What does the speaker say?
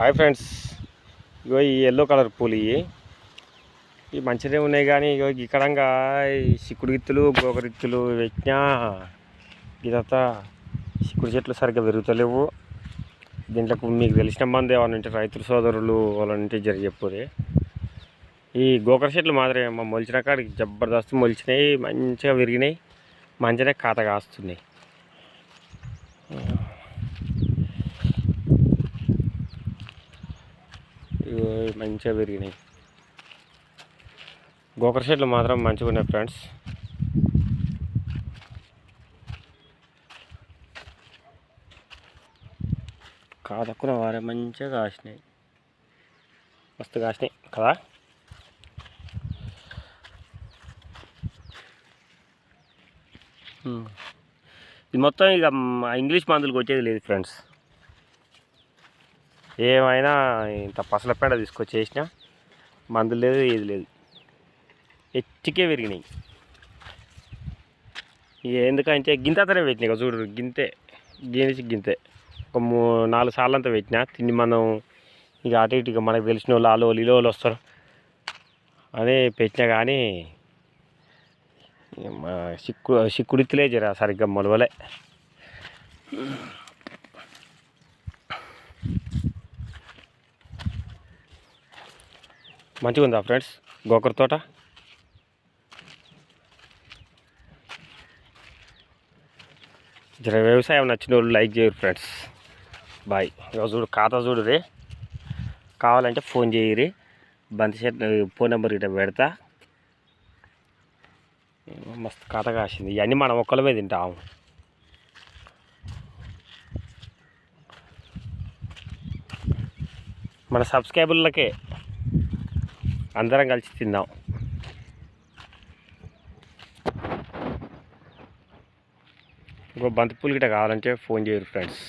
Hi friends. ఇగో ఈ yellow colour పూలు ఇవి ఇవి ఉన్నాయి కానీ ఇగో ఇక్కడంగా ఈ గిత్తులు గోకరిత్తులు పెట్టినా ఇదంతా చిక్కుడు చెట్లు సరిగ్గా పెరుగుతలేవు. దీంట్లో మీకు తెలిసిన మంది ఏమైనా రైతుల సోదరులు వాళ్ళంటే జర చెప్పురే. ఈ గోకర చెట్లు మాత్రమే మా మొలిచిన కాడికి జబర్దస్త్ మొలిచినాయి మంచిగా విరిగినాయి మంచిగా కాత కాస్తున్నాయి ఇగో ఇవి మంచిగా పెరిగినాయి. గోకర చెట్లు మాత్రం మంచిగా ఉన్నాయి ఫ్రెండ్స్. కాదక్కున వారే మంచిగా కాసినాయి. మస్తు కాసినాయి కదా? ఇది మొత్తం ఇక ఇంగ్లీష్ మందులకు వచ్చేది లేదు ఫ్రెండ్స్. ఏమైనా ఇంత పసల పేడ తీసుకొచ్చేసిన మందు లేదు ఏది లేదు. ఎచ్చికే విరిగినాయి ఇక ఎందుకంటే గింతతనే పెట్టినాయి చూడు గింతే. గీనిచి గింతే. ఒక మూ నాలుగు సార్లు అంతా పెట్టిన తిండి మనం ఇక అటు ఇటు ఇక మనకు తెలిసిన వాళ్ళు వాళ్ళు వాళ్ళు వాళ్ళు వస్తారు. అదే పెట్టినా కానీ ఇక సిక్కు సిక్కుడిత్తులే జర సరిగ్గా మొలవలే. మంచిగా ఉందా ఫ్రెండ్స్? గోకర తోట? జర వ్యవసాయం నచ్చిన వాళ్ళు లైక్ చేయరు ఫ్రెండ్స్. బాయ్. ఇక చూడు ఖాతా చూడు రే. కావాలంటే ఫోన్ చేయరి. బంతి షర్ట్ ఫోన్ నెంబర్ ఇట్లా పెడతా. మస్తు ఖాతా కాసింది. ఇవన్నీ మనం ఒక్కలమే తింటాం మన సబ్స్క్రైబర్లకే అందరం కలిసి తిందాం. ఇంకో బంతిపూలు గిట్ట కావాలంటే ఫోన్ చేయరు ఫ్రెండ్స్.